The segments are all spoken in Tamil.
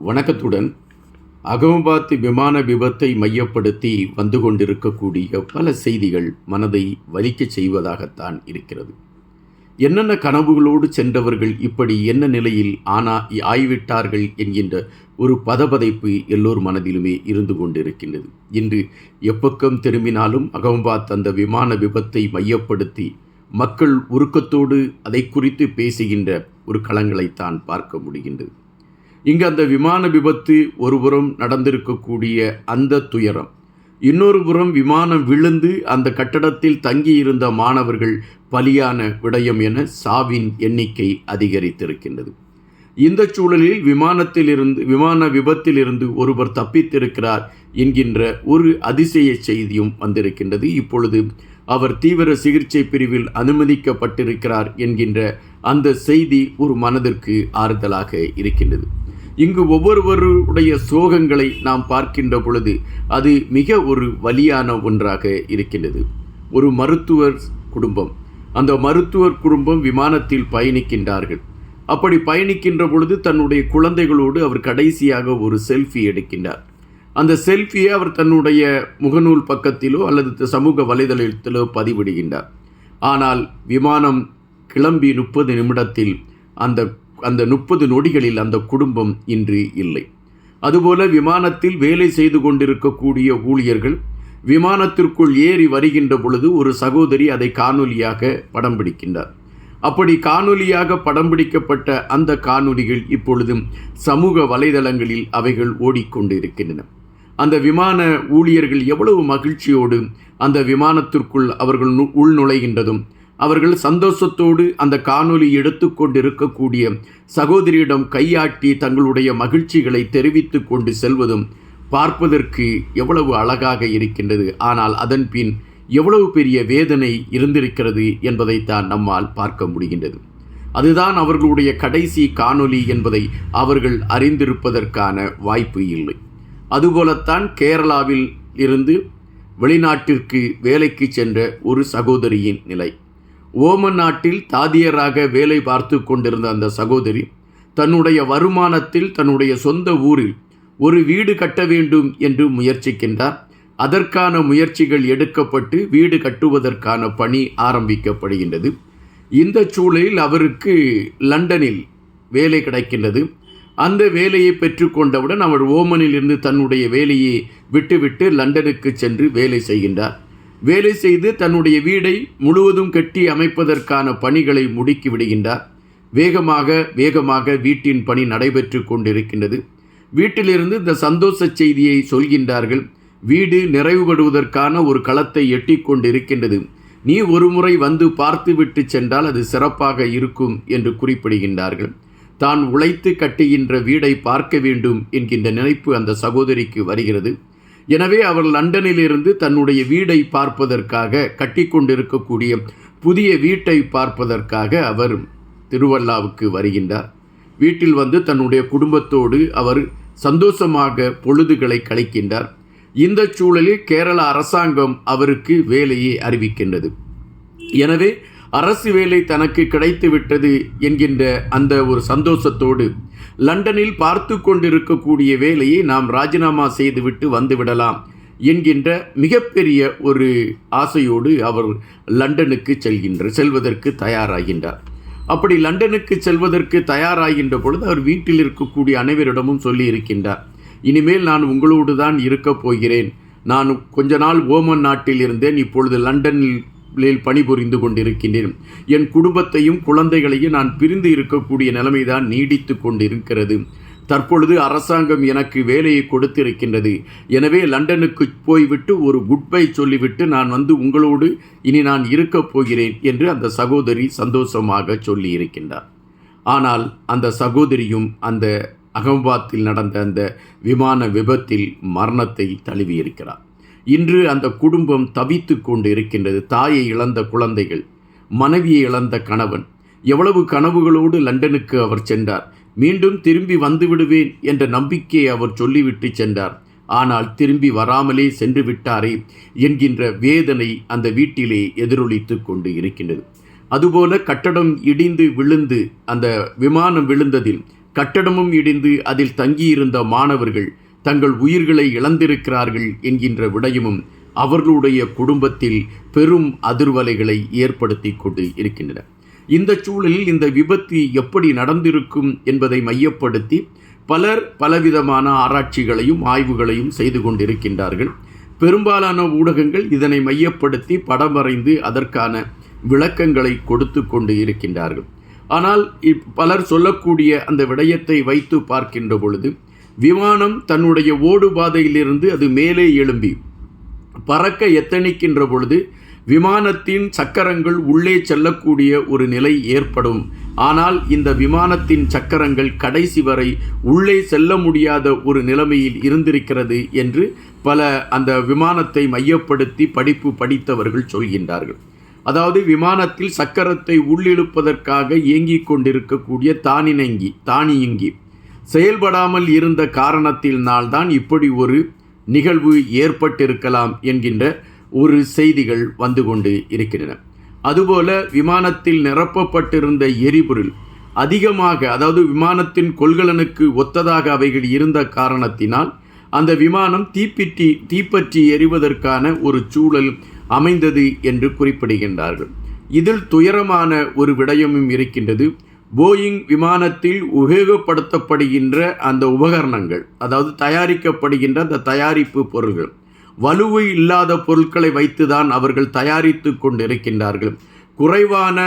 வணக்கத்துடன் அகமதாபாத் விமான விபத்தை மையப்படுத்தி வந்து கொண்டிருக்கக்கூடிய பல செய்திகள் மனதை வலிக்கச் செய்வதாகத்தான் இருக்கிறது. என்னென்ன கனவுகளோடு சென்றவர்கள் இப்படி என்ன நிலையில் ஆனா ஆய்விட்டார்கள் என்கின்ற ஒரு பதபதைப்பு எல்லோர் மனதிலுமே இருந்து கொண்டிருக்கின்றது. இன்று எப்பக்கம் திரும்பினாலும் அகமதாபாத் அந்த விமான விபத்தை மையப்படுத்தி மக்கள் உருக்கத்தோடு அதை குறித்து பேசுகின்ற ஒரு களங்களைத்தான் பார்க்க முடிகின்றது. இங்கு அந்த விமான விபத்து ஒருபுறம் நடந்திருக்கக்கூடிய அந்த துயரம். இன்னொரு புறம் விமானம் விழுந்து அந்த கட்டடத்தில் தங்கியிருந்த மாணவர்கள் பலியான விடயம் என சாவின் எண்ணிக்கை அதிகரித்திருக்கின்றது. இந்த சூழலில் விமானத்திலிருந்து விமான விபத்திலிருந்து ஒருவர் தப்பித்திருக்கிறார் என்கின்ற ஒரு அதிசய செய்தியும் வந்திருக்கின்றது. இப்பொழுது அவர் தீவிர சிகிச்சை பிரிவில் அனுமதிக்கப்பட்டிருக்கிறார் என்கின்ற அந்த செய்தி ஒரு மனதிற்கு ஆறுதலாக இருக்கின்றது. இங்கு ஒவ்வொருவருடைய சோகங்களை நாம் பார்க்கின்ற பொழுது அது மிக ஒரு வலியான ஒன்றாக இருக்கின்றது. ஒரு மருத்துவர் குடும்பம். அந்த மருத்துவர் குடும்பம் விமானத்தில் பயணிக்கின்றார்கள். அப்படி பயணிக்கின்ற பொழுது தன்னுடைய குழந்தைகளோடு அவர் கடைசியாக ஒரு செல்ஃபி எடுக்கின்றார். அந்த செல்ஃபியை அவர் தன்னுடைய முகநூல் பக்கத்திலோ அல்லது சமூக வலைதளத்திலோ பதிவிடுகின்றார். ஆனால் விமானம் கிளம்பி முப்பது நிமிடத்தில் அந்த அந்த முப்பது நொடிகளில் அந்த குடும்பம் இன்று இல்லை. அதுபோல விமானத்தில் வேலை செய்து கொண்டிருக்கக்கூடிய ஊழியர்கள் விமானத்திற்குள் ஏறி வருகின்ற பொழுது ஒரு சகோதரி அதை காணொலியாக படம் பிடிக்கின்றார். அப்படி காணொலியாக படம் பிடிக்கப்பட்ட அந்த காணொலிகள் இப்பொழுதும் சமூக வலைதளங்களில் அவைகள் ஓடிக்கொண்டிருக்கின்றன. அந்த விமான ஊழியர்கள் எவ்வளவு மகிழ்ச்சியோடு அந்த விமானத்திற்குள் அவர்கள் உள் நுழைகின்றதும் அவர்கள் சந்தோஷத்தோடு அந்த காணொலி எடுத்துக்கொண்டிருக்கக்கூடிய சகோதரியிடம் கையாட்டி தங்களுடைய மகிழ்ச்சிகளை தெரிவித்து கொண்டு செல்வதும் பார்ப்பதற்கு எவ்வளவு அழகாக இருக்கின்றது. ஆனால் அதன் பின் எவ்வளவு பெரிய வேதனை இருந்திருக்கிறது என்பதைத்தான் நம்மால் பார்க்க முடிகின்றது. அதுதான் அவர்களுடைய கடைசி காணொலி என்பதை அவர்கள் அறிந்திருப்பதற்கான வாய்ப்பு இல்லை. அதுபோலத்தான் கேரளாவில் இருந்து வெளிநாட்டிற்கு வேலைக்கு சென்ற ஒரு சகோதரியின் நிலை. ஓமன் நாட்டில் தாதியராக வேலை பார்த்து கொண்டிருந்த அந்த சகோதரி தன்னுடைய வருமானத்தில் தன்னுடைய சொந்த ஊரில் ஒரு வீடு கட்ட வேண்டும் என்று முயற்சிக்கின்றார். அதற்கான முயற்சிகள் எடுக்கப்பட்டு வீடு கட்டுவதற்கான பணி ஆரம்பிக்கப்படுகின்றது. இந்த சூழலில் அவருக்கு லண்டனில் வேலை கிடைக்கின்றது. அந்த வேலையை பெற்றுக்கொண்டவுடன் அவர் ஓமனில் இருந்து தன்னுடைய வேலையை விட்டுவிட்டு லண்டனுக்கு சென்று வேலை செய்கின்றார். வேலை செய்து தன்னுடைய வீடை முழுவதும் கட்டி அமைப்பதற்கான பணிகளை முடுக்கி விடுகின்றார். வேகமாக வேகமாக வீட்டின் பணி நடைபெற்று கொண்டிருக்கின்றது. வீட்டிலிருந்து இந்த சந்தோஷ செய்தியை சொல்கின்றார்கள். வீடு நிறைவுபடுவதற்கான ஒரு களத்தை எட்டி கொண்டிருக்கின்றது. நீ ஒருமுறை வந்து பார்த்துவிட்டு சென்றால் அது சிறப்பாக இருக்கும் என்று குறிப்பிடுகின்றார்கள். தான் உழைத்து கட்டுகின்ற வீடை பார்க்க வேண்டும் என்கின்ற நினைப்பு அந்த சகோதரிக்கு வருகிறது. எனவே அவர் லண்டனிலிருந்து தன்னுடைய வீடை பார்ப்பதற்காக கட்டிக்கொண்டிருக்கக்கூடிய புதிய வீட்டை பார்ப்பதற்காக அவர் திருவல்லாவுக்கு வருகின்றார். வீட்டில் வந்து தன்னுடைய குடும்பத்தோடு அவர் சந்தோஷமாக பொழுதுகளை கழிக்கின்றார். இந்த சூழலில் கேரள அரசாங்கம் அவருக்கு வேலையை அறிவிக்கின்றது. எனவே அரசு வேலை தனக்கு கிடைத்து விட்டது என்கின்ற அந்த ஒரு சந்தோஷத்தோடு லண்டனில் பார்த்து கொண்டிருக்கக்கூடிய வேலையை நாம் ராஜினாமா செய்துவிட்டு வந்துவிடலாம் என்கின்ற மிகப்பெரிய ஒரு ஆசையோடு அவர் லண்டனுக்கு செல்கின்ற செல்வதற்கு தயாராகின்றார். அப்படி லண்டனுக்கு செல்வதற்கு தயாராகின்ற பொழுது அவர் வீட்டில் இருக்கக்கூடிய அனைவரிடமும் சொல்லி இருக்கின்றார் இனிமேல் நான் உங்களோடு தான் இருக்கப் போகிறேன். நான் கொஞ்ச நாள் ஓமன் நாட்டில் இருந்தேன். இப்பொழுது லண்டனில் பணிபுரிந்து கொண்டிருக்கின்றேன். என் குடும்பத்தையும் குழந்தைகளையும் நான் பிரிந்து இருக்கக்கூடிய நிலைமைதான் நீடித்து கொண்டிருக்கிறது. தற்பொழுது அரசாங்கம் எனக்கு வேலையை கொடுத்திருக்கின்றது. எனவே லண்டனுக்கு போய்விட்டு ஒரு குட் பை சொல்லிவிட்டு நான் வந்து உங்களோடு இனி நான் இருக்கப் போகிறேன் என்று அந்த சகோதரி சந்தோஷமாக சொல்லி இருக்கின்றார் ஆனால் அந்த சகோதரியும் அந்த அகம்பாத்தில் நடந்த அந்த விமான விபத்தில் மரணத்தை தழுவியிருக்கிறார். இன்று அந்த குடும்பம் தவித்து கொண்டு இருக்கின்றது தாயை இழந்த குழந்தைகள் மனைவியை இழந்த கணவன் எவ்வளவு கனவுகளோடு லண்டனுக்கு அவர் சென்றார். மீண்டும் திரும்பி வந்து விடுவேன் என்ற நம்பிக்கையை அவர் சொல்லிவிட்டு சென்றார். ஆனால் திரும்பி வராமலே சென்று விட்டாரே என்கின்ற வேதனை அந்த வீட்டிலே எதிரொலித்து கொண்டு இருக்கின்றது. அதுபோல கட்டடம் இடிந்து விழுந்து அந்த விமானம் விழுந்ததில் கட்டடமும் இடிந்து அதில் தங்கியிருந்த மாணவர்கள் தங்கள் உயிர்களை இழந்திருக்கிறார்கள் என்கின்ற விடயமும் அவர்களுடைய குடும்பத்தில் பெரும் அதிர்வலைகளை ஏற்படுத்தி கொண்டு இருக்கின்றன. இந்த சூழலில் இந்த விபத்து எப்படி நடந்திருக்கும் என்பதை மையப்படுத்தி பலர் பலவிதமான ஆராய்ச்சிகளையும் ஆய்வுகளையும் செய்து கொண்டிருக்கின்றார்கள். பெரும்பாலான ஊடகங்கள் இதனை மையப்படுத்தி படம் வரைந்து அதற்கான விளக்கங்களை கொடுத்து கொண்டு இருக்கின்றார்கள். ஆனால் பலர் சொல்லக்கூடிய அந்த விடயத்தை வைத்து பார்க்கின்ற பொழுது விமானம் தன்னுடைய ஓடுபாதையிலிருந்து அது மேலே எழும்பி பறக்க எத்தனிக்கின்ற பொழுது விமானத்தின் சக்கரங்கள் உள்ளே செல்லக்கூடிய ஒரு நிலை ஏற்படும். ஆனால் இந்த விமானத்தின் சக்கரங்கள் கடைசி வரை உள்ளே செல்ல முடியாத ஒரு நிலைமையில் இருந்திருக்கிறது என்று பல அந்த விமானத்தை மையப்படுத்தி படிப்பு படித்தவர்கள் சொல்கின்றார்கள். அதாவது விமானத்தில் சக்கரத்தை உள்ளிழுப்பதற்காக இயங்கிக் கொண்டிருக்கக்கூடிய தானினங்கி தானியங்கி செயல்படாமல் இருந்த காரணத்தினால்தான் இப்படி ஒரு நிகழ்வு ஏற்பட்டிருக்கலாம் என்கின்ற ஒரு செய்திகள் வந்து கொண்டு இருக்கின்றன. அதுபோல விமானத்தில் நிரப்பப்பட்டிருந்த எரிபொருள் அதிகமாக அதாவது விமானத்தின் கொள்கலனுக்கு ஒத்ததாக அவைகள் இருந்த காரணத்தினால் அந்த விமானம் தீப்பிட்டி தீப்பற்றி எறிவதற்கான ஒரு சூழல் அமைந்தது என்று குறிப்பிடுகின்றார்கள். இதில் துயரமான ஒரு விடயமும் இருக்கின்றது. போயிங் விமானத்தில் உபயோகப்படுத்தப்படுகின்ற அந்த உபகரணங்கள் அதாவது தயாரிக்கப்படுகின்ற அந்த தயாரிப்பு பொருள்கள் வலுவு இல்லாத பொருட்களை வைத்துதான் அவர்கள் தயாரித்து கொண்டிருக்கின்றார்கள். குறைவான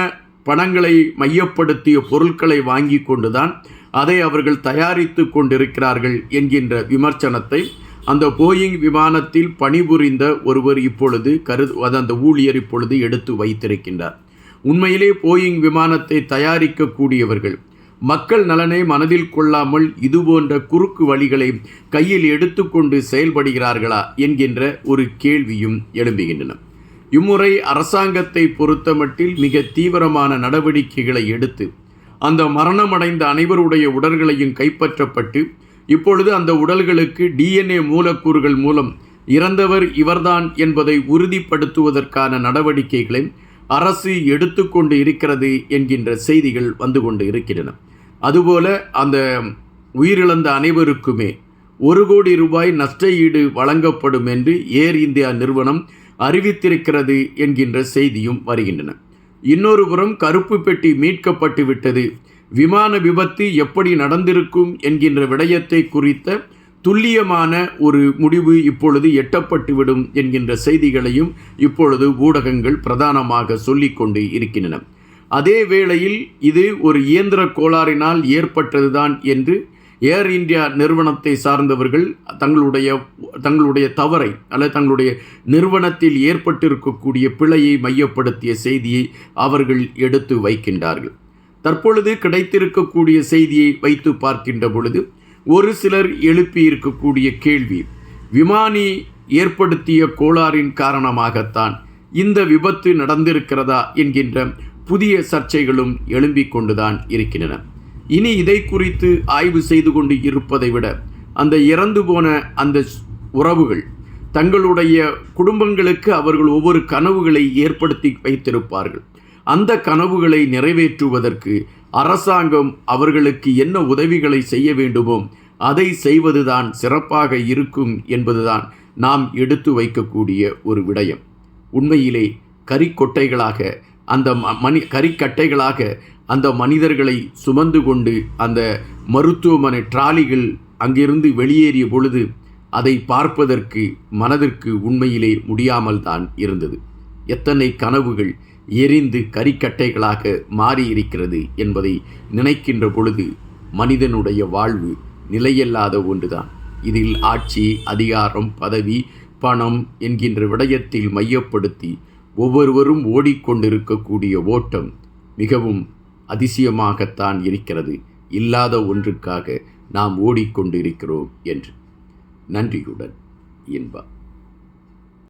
பணங்களை மையப்படுத்திய பொருட்களை வாங்கி கொண்டுதான் அதை அவர்கள் தயாரித்து கொண்டிருக்கிறார்கள் என்கின்ற விமர்சனத்தை அந்த போயிங் விமானத்தில் பணிபுரிந்த ஒருவர் இப்பொழுது கரு அந்த ஊழியர் இப்பொழுது எடுத்து வைத்திருக்கின்றார். உண்மையிலே போயிங் விமானத்தை தயாரிக்கக்கூடியவர்கள். மக்கள் நலனை மனதில் கொள்ளாமல் இதுபோன்ற குறுக்கு வழிகளை கையில் எடுத்துக்கொண்டு செயல்படுகிறார்களா என்கின்ற ஒரு கேள்வியும் எழும்புகின்றன. இம்முறை அரசாங்கத்தை பொறுத்தமட்டில் மிக தீவிரமான நடவடிக்கைகளை எடுத்து அந்த மரணமடைந்த அனைவருடைய உடல்களையும் கைப்பற்றப்பட்டு இப்பொழுது அந்த உடல்களுக்கு டிஎன்ஏ மூலக்கூறுகள் மூலம் இறந்தவர் இவர்தான் என்பதை உறுதிப்படுத்துவதற்கான நடவடிக்கைகளை அரசு எடுத்துக்கொண்டு இருக்கிறது என்கின்ற செய்திகள் வந்து கொண்டு இருக்கின்றன. அதுபோல அந்த உயிரிழந்த அனைவருக்குமே ஒரு கோடி ரூபாய் நஷ்ட ஈடு வழங்கப்படும் என்று ஏர் இந்தியா நிறுவனம் அறிவித்திருக்கிறது என்கின்ற செய்தியும் வருகின்றன. இன்னொரு புறம் கருப்பு பெட்டி மீட்கப்பட்டு விட்டது. விமான விபத்து எப்படி நடந்திருக்கும் என்கின்ற விடயத்தை குறித்த துல்லியமான ஒரு முடிவு இப்பொழுது எட்டப்பட்டுவிடும் என்கின்ற செய்திகளையும் இப்பொழுது ஊடகங்கள் பிரதானமாக சொல்லிக்கொண்டு இருக்கின்றன. அதே வேளையில் இது ஒரு இயந்திர கோளாறினால் ஏற்பட்டதுதான் என்று ஏர் இந்தியா நிறுவனத்தை சார்ந்தவர்கள் தங்களுடைய தங்களுடைய தவறை அல்லது தங்களுடைய நிறுவனத்தில் ஏற்பட்டிருக்கக்கூடிய பிழையை மையப்படுத்திய செய்தியை அவர்கள் எடுத்து வைக்கின்றார்கள். தற்பொழுது கிடைத்திருக்கக்கூடிய செய்தியை வைத்து பார்க்கின்ற பொழுது ஒரு சிலர் எழுப்பி இருக்கக்கூடிய கேள்வி விமானி ஏற்படுத்திய கோளாறின் காரணமாகத்தான் இந்த விபத்து நடந்திருக்கிறதா என்கின்ற புதிய சர்ச்சைகளும் எழும்பிக் கொண்டுதான் இருக்கின்றன. இனி இதை குறித்து ஆய்வு செய்து கொண்டு இருப்பதை விட அந்த இறந்து போன அந்த உறவுகள் தங்களுடைய குடும்பங்களுக்கு அவர்கள் ஒவ்வொரு கனவுகளை ஏற்படுத்தி வைத்திருப்பார்கள். அந்த கனவுகளை நிறைவேற்றுவதற்கு அரசாங்கம் அவர்களுக்கு என்ன உதவிகளை செய்ய வேண்டுமோ அதை செய்வதுதான் சிறப்பாக இருக்கும் என்பதுதான் நாம் எடுத்து வைக்கக்கூடிய ஒரு விடயம். உண்மையிலே கறிக்கொட்டைகளாக அந்த மணி கறிக்கட்டைகளாக அந்த மனிதர்களை சுமந்து கொண்டு அந்த மருத்துவமனை டிராலிகள் அங்கிருந்து வெளியேறிய பொழுது அதை பார்ப்பதற்கு மனதிற்கு உண்மையிலே முடியாமல் தான் இருந்தது. எத்தனை கனவுகள் எரிந்து கறிக்கட்டைகளாக மாறியிருக்கிறது என்பதை நினைக்கின்ற பொழுது மனிதனுடைய வாழ்வு நிலையில்லாத ஒன்றுதான். இதில் ஆட்சி அதிகாரம் பதவி பணம் என்கின்ற விடயத்தில் மையப்படுத்தி ஒவ்வொருவரும் ஓடிக்கொண்டிருக்கக்கூடிய ஓட்டம் மிகவும் அதிசயமாகத்தான் இருக்கிறது. இல்லாத ஒன்றுக்காக நாம் ஓடிக்கொண்டிருக்கிறோம் என்று. நன்றியுடன் இன்பா